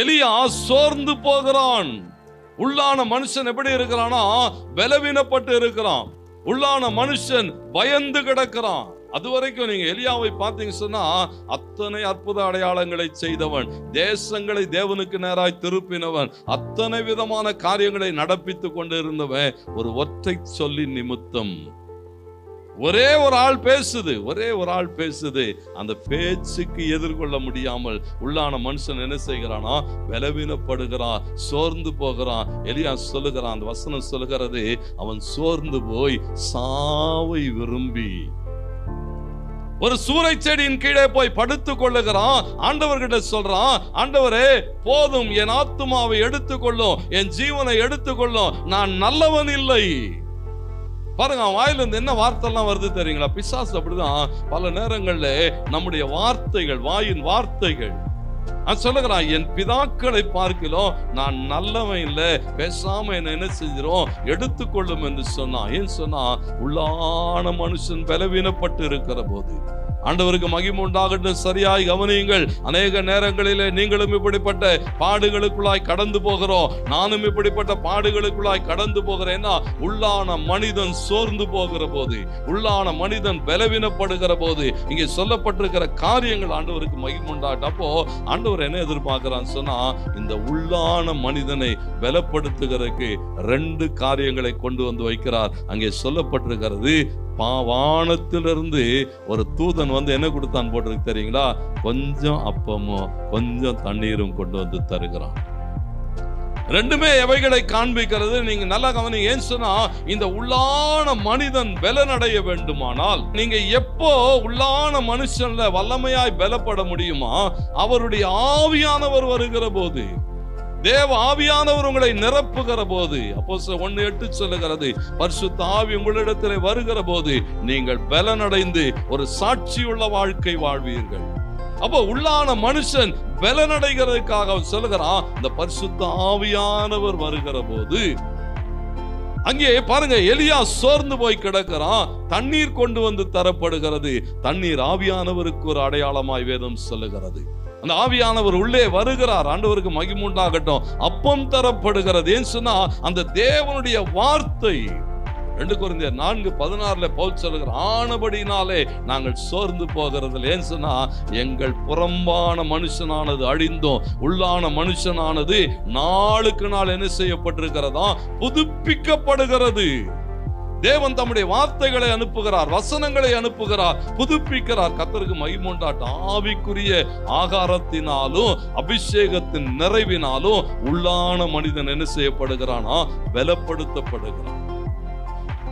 எலியா சோர்ந்து போகிறான். உள்ளான மனுஷன் எப்படி இருக்கிறானா? பலவீனப்பட்டு இருக்கிறான். உள்ளான மனுஷன் பயந்து கிடக்கிறான். அது வரைக்கும் நீங்க எலியாவை பார்த்தீங்க சொன்னா அத்தனை அற்புத அடையாளங்களை செய்தவன் தேசங்களை தேவனுக்கு நேராய் திருப்பினவன் அத்தனை விதமான காரியங்களை நடப்பித்துக் கொண்டு இருந்தவன் ஒரு ஒற்றை சொல்லி நிமித்தம். ஒரே ஒரு ஆள் பேசுது ஒரே ஒரு ஆள் பேசுது. அந்த பேச்சுக்கு எதிர்கொள்ள முடியாமல் உள்ளான மனுஷன் என்ன செய்கிறானா? பலவீனப்படுகிறான் சோர்ந்து போகிறான். எலியா சொல்லுகிறான் அந்த வசனம் சொல்லுகிறது அவன் சோர்ந்து போய் சாவை விரும்பி. ஒரு சூறை செடியின் கீழே போய் படுத்துக் கொள்ளுகிறான். ஆண்டவர்கிட்ட சொல்றான் ஆண்டவரே போதும் என் ஆத்துமாவை எடுத்துக்கொள்ளும் என் ஜீவனை எடுத்துக்கொள்ளும் நான் நல்லவன் இல்லை. பாருங்க அவன் வாயிலிருந்து என்ன வார்த்தைலாம் வருது தெரியுங்களா? பிசாசு அப்படிதான். பல நேரங்கள்ல நம்முடைய வார்த்தைகள் வாயின் வார்த்தைகள். நான் சொல்லுகிறான் என் பிதாக்களை பார்க்கலாம் நான் நல்லவன் இல்லை பேசாம என்ன என்ன செஞ்சிடும் எடுத்துக்கொள்ளும் என்று சொன்னான். ஏன் சொன்னா உள்ளான மனுஷன் பலவீனப்பட்டு இருக்கிற போது ஆண்டவருக்கு மகிமை உண்டாகட்டும். சரியாய் கவனியுங்கள். அநேக நேரங்களிலே நீங்களும் இப்படிப்பட்ட பாடுகளுக்குள்ளாய் கடந்து போகிறோம். நானும் இப்படிப்பட்ட பாடுகளுக்குள்ளாய் கடந்து போகிறேன்னா உள்ளான மனிதன் சோர்ந்து போகிற போது உள்ளான மனிதன் பலவீனப்படுகிற போது இங்கே சொல்லப்பட்டிருக்கிற காரியங்கள் ஆண்டவருக்கு மகிமை உண்டாகட்டும். அப்போ ஆண்டவர் என்ன எதிர்பார்க்கிறான்னு சொன்னா இந்த உள்ளான மனிதனை பலப்படுத்துகிறதுக்கு ரெண்டு காரியங்களை கொண்டு வந்து வைக்கிறார். அங்கே சொல்லப்பட்டிருக்கிறது பாவானத்திலிருந்து ஒரு தூதன் வந்து என்ன கொடுத்தான் போட்டிருக்கு தெரியுங்களா? கொஞ்சம் அப்பமும் கொஞ்சம் தண்ணீரும் கொண்டு வந்து தருகிறான். ரெண்டுமே எவைகளை காண்பிக்கிறது? நீங்க நல்லா கவனி ஏன் சொன்னா இந்த உள்ளான மனிதன் பலனடைய வேண்டுமானால் நீங்க எப்போ உள்ளான மனுஷன்ல வல்லமையாய் பலப்பட முடியுமா? அவருடைய ஆவியானவர் வருகிற போது. தேவ ஆவியானவர் உங்களை நிரப்புகிற போது அப்போ ஒன்னு எட்டு சொல்லுகிறது பரிசுத்த ஆவி உங்களிடத்தில் வருகிற போது நீங்கள் பலனடைந்து ஒரு சாட்சியுள்ள வாழ்க்கை வாழ்வீர்கள். அப்போ உள்ளான மனுஷன் பலனடைகிறதுக்காக சொல்லுகிறான் இந்த பரிசுத்த ஆவியானவர் வருகிற போது அங்கே பாருங்க எலியா சோர்ந்து போய் கிடக்கிறான். தண்ணீர் கொண்டு வந்து தரப்படுகிறது. தண்ணீர் ஆவியானவருக்கு ஒரு அடையாளமாய் வேதம் சொல்லுகிறது. அந்த ஆவியானவர் உள்ளே வருகிறார். ஆண்டவருக்கு மகிமுண்டாகட்டும் அப்பம் தரப்படுகிறது. ஏன் சொன்னா அந்த தேவனுடைய வார்த்தை ரெண்டு குறைந்த நான்கு பதினாறுல பவுல் சொல்லுகிற ஆனபடினாலே நாங்கள் சோர்ந்து போகிறதுல ஏன் சொன்னா எங்கள் புறம்பான மனுஷனானது அழிந்தோம். உள்ளான மனுஷனானது நாளுக்கு நாள் என்ன செய்யப்பட்டிருக்கிறதா? புதுப்பிக்கப்படுகிறது. தேவன் தம்முடைய வார்த்தைகளை அனுப்புகிறார் வசனங்களை அனுப்புகிறார் புதுப்பிக்கிறார். கத்தருக்கு மைமுண்டாட்டம் ஆவிக்குரிய ஆகாரத்தினாலும் அபிஷேகத்தின் நிறைவினாலும் உள்ளான மனிதன் என்ன செய்யப்படுகிறானா? பலப்படுத்தப்படுகிறான்.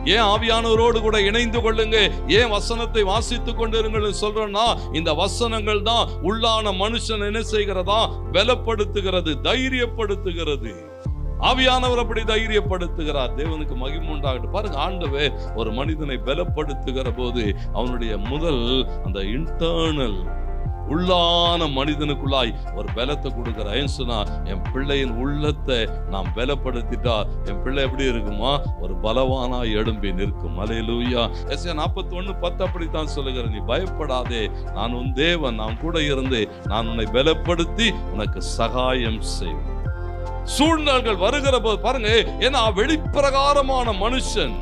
ஏன் ஆவியானவரோடு கூட இணைந்து கொள்ளுங்க ஏன் வசனத்தை வாசித்துக் கொண்டிருங்கள் சொல்றேன்னா இந்த வசனங்கள் தான் உள்ளான மனுஷன் என்ன செய்கிறதா? பலப்படுத்துகிறது தைரியப்படுத்துகிறது. ஆவியானவர் அப்படி தைரியப்படுத்துகிறார். தேவனுக்கு மகிமை உண்டாகட்டும். பாருங்க ஆண்டவே ஒரு மனிதனை பலப்படுத்துகிற போது அவனுடைய முதல் அந்த இன்டர்னல் உள்ளான மனிதனுக்குள்ளாய் ஒரு பலத்தை கொடுக்குற ஏன் சொன்னா என் பிள்ளையின் உள்ளத்தை நாம் பலப்படுத்திட்டா என் பிள்ளை எப்படி இருக்குமா? ஒரு பலவானா எழும்பி நிற்கும். அலையலூயா எஸ் நாற்பத்தி ஒன்று பத்து அப்படித்தான் சொல்லுகிற நீ பயப்படாதே. நான் உன் தேவன். நான் கூட இருந்து நான் உன்னை பலப்படுத்தி உனக்கு சகாயம் செய்வேன். சூழ்நிலைகள் வருகிற போது பாருங்க ஏன்னா வெளிப்பிரகாரமான மனுஷன்.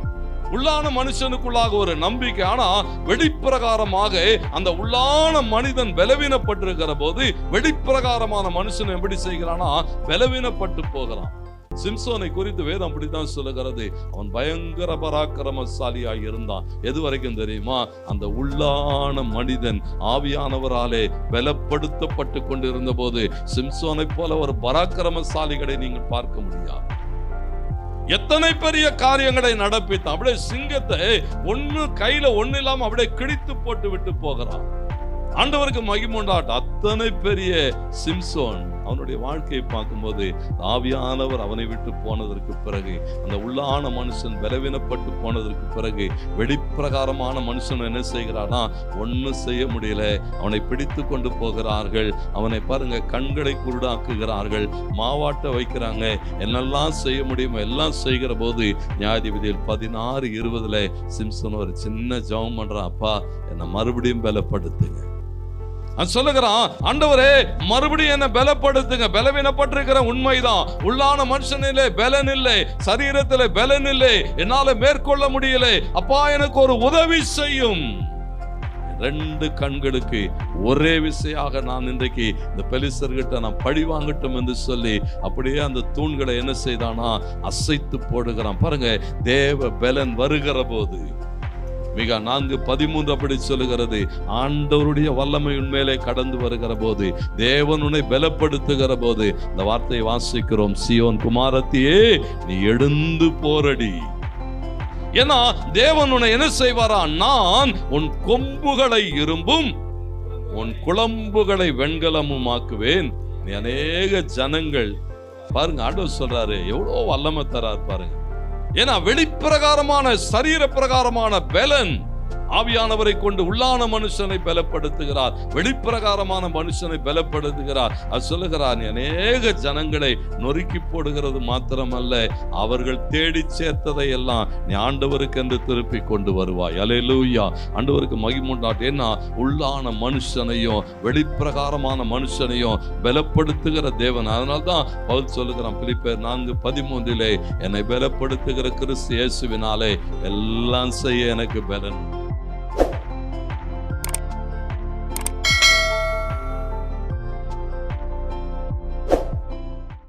உள்ளான மனுஷனுக்குள்ளாக ஒரு நம்பிக்கை. ஆனா வெளிப்பிரகாரமாக அந்த உள்ளான மனிதன் பலவீனப்பட்டிருக்கிற போது வெளிப்பிரகாரமான மனுஷன் எப்படி செய்கிறானா பலவீனப்பட்டு போகிறான். சிம்சோனை குறித்து வேதம் அப்படித்தான் சொல்லுகிறது. அவன் பயங்கர பராக்கிரமசாலியாக இருந்தான். எது வரைக்கும் தெரியுமா? அந்த உள்ளான மனிதன் ஆவியானவராலே பலப்படுத்தப்பட்டு கொண்டிருந்த போது சிம்சோனை போல ஒரு பராக்கிரமசாலிகளை நீங்கள் பார்க்க முடியாது. எத்தனை பெரிய காரியங்களை நடப்பித்தான் அப்படியே சிங்கத்தை ஒண்ணு கையில ஒண்ணு இல்லாம அப்படியே கிழித்து போட்டு விட்டு போகிறான் ஆண்டவருக்கு மகிமுண்டாட்ட அத்தனை பெரிய சிம்சோன். அவனுடைய வாழ்க்கையை பார்க்கும்போது ஆவியானவர் அவனை விட்டு போனதற்கு பிறகு அந்த உள்ளான மனுஷன் பலவீனப்பட்டு போனதற்கு பிறகு வெளிப்பிரகாரமான மனுஷன் என்ன செய்கிறானா ஒன்றும் செய்ய முடியல. அவனை பிடித்து கொண்டு போகிறார்கள். அவனை பாருங்க கண்களை குருடாக்குகிறார்கள். மாவாட்ட வைக்கிறாங்க. என்னெல்லாம் செய்ய முடியுமோ எல்லாம் செய்கிற போது நியாயாதிபதியில் பதினாறு இருபதுல சிம்சன் ஒரு சின்ன ஜெபம் பண்றான். அப்பா என்னை மறுபடியும் பலப்படுத்துங்க. சொல்லுகிறான் ஆண்டவரே மறுபடியும் என்ன பலப்படுத்துங்க. பலவீனப்பட்டிருக்கிற உண்மைதான். உள்ளான மனுஷனிலே பலன் இல்லை சரீரத்தில் பலன் இல்லை என்னால மேற்கொள்ள முடியல. அப்பா எனக்கு ஒரு உதவி செய்யும். ரெண்டு கண்களுக்கு ஒரே விசையாக நான் இன்றைக்கு இந்த பெலிசர்கிட்ட நான் பழி வாங்கட்டும் என்று சொல்லி அப்படியே அந்த தூண்களை என்ன செய்தானா? அசைத்து போடுகிறான். பாருங்க தேவ பலன் வருகிற போது. மிக நான்கு பதிமூன்று அப்படி சொல்லுகிறது. ஆண்டவருடைய வல்லமை உண்மையிலே கடந்து வருகிற போது தேவன் உன்னை பலப்படுத்துகிற போது இந்த வார்த்தையை வாசிக்கிறோம். சியோன் குமாரத்தியே நீ எழுந்து போரடி. ஏன்னா தேவன் உன்னை என்ன செய்வாரா? நான் உன் கொம்புகளை இரும்பும் உன் குழம்புகளை வெண்கலமும் ஆக்குவேன் அநேக ஜனங்கள் பாருங்க ஆண்டவர் சொல்றாரு எவ்வளோ வல்லமை தரார் பாருங்க. ஏன்னா வெளிப்பிரகாரமான சரீர பிரகாரமான பலன் ஆவியானவரை கொண்டு உள்ளான மனுஷனை பலப்படுத்துகிறார். வெளிப்பிரகாரமான மனுஷனை பலப்படுத்துகிறார். அது சொல்லுகிறார் அநேக ஜனங்களை நொறுக்கி போடுகிறது மாத்திரமல்ல அவர்கள் தேடி சேர்த்ததை எல்லாம் நீ ஆண்டவருக்கு என்று திருப்பி கொண்டு வருவாய். அலையலூயா ஆண்டவருக்கு மகிமுண்டாட்டு ஏன்னா உள்ளான மனுஷனையும் வெளிப்பிரகாரமான மனுஷனையும் பலப்படுத்துகிற தேவன். அதனால தான் பவுல் சொல்லுகிறான் பிலிப்பேர் நான்கு பதிமூன்றிலே என்னை பலப்படுத்துகிற கிறிஸ்து இயேசுவினாலே எல்லாம் செய்ய எனக்கு பலன்.